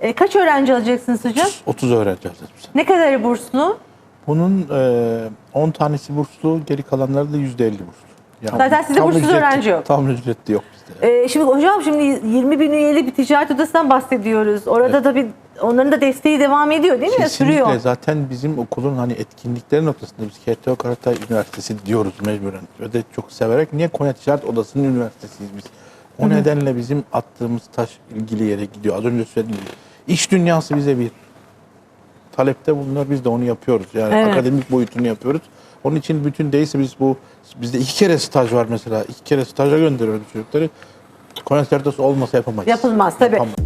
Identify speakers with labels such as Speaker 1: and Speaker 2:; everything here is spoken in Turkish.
Speaker 1: E, kaç öğrenci alacaksınız hocam?
Speaker 2: 30 öğrenci alacağız biz.
Speaker 1: Ne kadarı burslu?
Speaker 2: Bunun e, 10 tanesi burslu, geri kalanları da %50 burslu. Yani
Speaker 1: Zaten sizde
Speaker 2: tam
Speaker 1: burssuz
Speaker 2: ücretli-
Speaker 1: öğrenci yok.
Speaker 2: Tam ücretli yok bizde.
Speaker 1: E, şimdi hocam şimdi 20 bin üyeli bir ticaret odasından bahsediyoruz. Orada da bir onların da desteği devam ediyor değil mi?
Speaker 2: Kesinlikle
Speaker 1: Sürüyor.
Speaker 2: zaten bizim okulun hani etkinlikleri noktasında biz KTO Karatay Üniversitesi diyoruz mecburen. Ve de çok severek. Niye Konya Ticaret Odası'nın üniversitesiyiz biz? O nedenle bizim attığımız taş ilgili yere gidiyor. Az önce söylediğim gibi. İş dünyası bize bir talepte bulunuyor. Biz de onu yapıyoruz. Yani
Speaker 1: Evet.
Speaker 2: akademik boyutunu yapıyoruz. Onun için bütün değilse biz bu bizde iki kere staj var mesela. İki kere staja gönderiyoruz çocukları. Odası olmasa yapamayız.
Speaker 1: Yapılmaz tabii.
Speaker 2: Yapamayız.